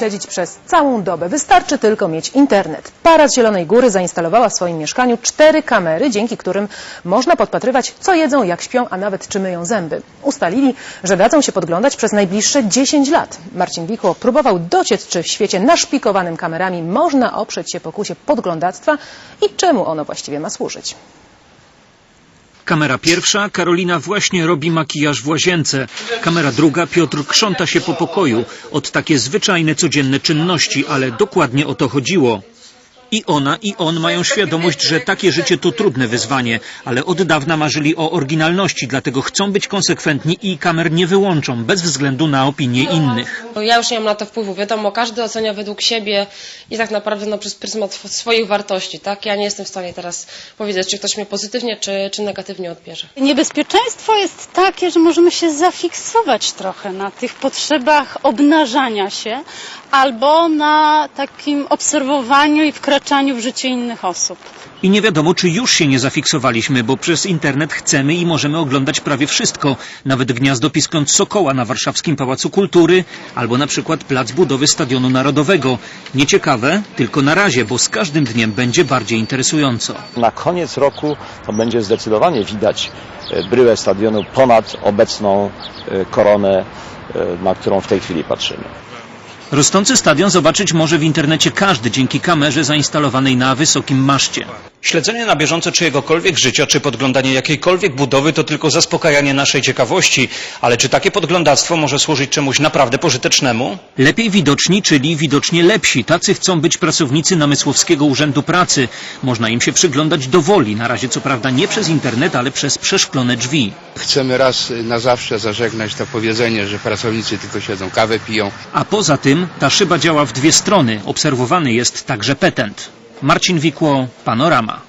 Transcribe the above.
śledzić przez całą dobę. Wystarczy tylko mieć internet. Para z Zielonej Góry zainstalowała w swoim mieszkaniu cztery kamery, dzięki którym można podpatrywać, co jedzą, jak śpią, a nawet czy myją zęby. Ustalili, że dadzą się podglądać przez najbliższe 10 lat. Marcin Wikło próbował dociec, czy w świecie naszpikowanym kamerami można oprzeć się pokusie podglądactwa i czemu ono właściwie ma służyć. Kamera pierwsza, Karolina właśnie robi makijaż w łazience. Kamera druga, Piotr krząta się po pokoju. Od takie zwyczajne, codzienne czynności, ale dokładnie o to chodziło. I ona, i on mają świadomość, że takie życie to trudne wyzwanie, ale od dawna marzyli o oryginalności, dlatego chcą być konsekwentni i kamer nie wyłączą, bez względu na opinie innych. Bo Ja już nie mam na to wpływu. Wiadomo, każdy ocenia według siebie i tak naprawdę no, przez pryzmat sw- swoich wartości. Tak? Ja nie jestem w stanie teraz powiedzieć, czy ktoś mnie pozytywnie, czy, czy negatywnie odbierze. Niebezpieczeństwo jest takie, że możemy się zafiksować trochę na tych potrzebach obnażania się albo na takim obserwowaniu i wkraczaniu w życie innych osób. I nie wiadomo, czy już się nie zafiksowaliśmy, bo przez internet chcemy i możemy oglądać prawie wszystko, nawet gniazdo piskląt Sokoła na warszawskim Pałacu Kultury, albo na przykład plac budowy Stadionu Narodowego. Nieciekawe, tylko na razie, bo z każdym dniem będzie bardziej interesująco. Na koniec roku to będzie zdecydowanie widać e, bryłę stadionu ponad obecną e, koronę, e, na którą w tej chwili patrzymy. Rosnący stadion zobaczyć może w internecie każdy dzięki kamerze zainstalowanej na wysokim maszcie. Śledzenie na bieżąco czyjegokolwiek życia, czy podglądanie jakiejkolwiek budowy to tylko zaspokajanie naszej ciekawości. Ale czy takie podglądactwo może służyć czemuś naprawdę pożytecznemu? Lepiej widoczni, czyli widocznie lepsi. Tacy chcą być pracownicy Namysłowskiego Urzędu Pracy. Można im się przyglądać do woli. Na razie co prawda nie przez internet, ale przez przeszklone drzwi. Chcemy raz na zawsze zażegnać to powiedzenie, że pracownicy tylko siedzą, kawę piją. A poza tym ta szyba działa w dwie strony. Obserwowany jest także petent. Marcin Wikło, Panorama.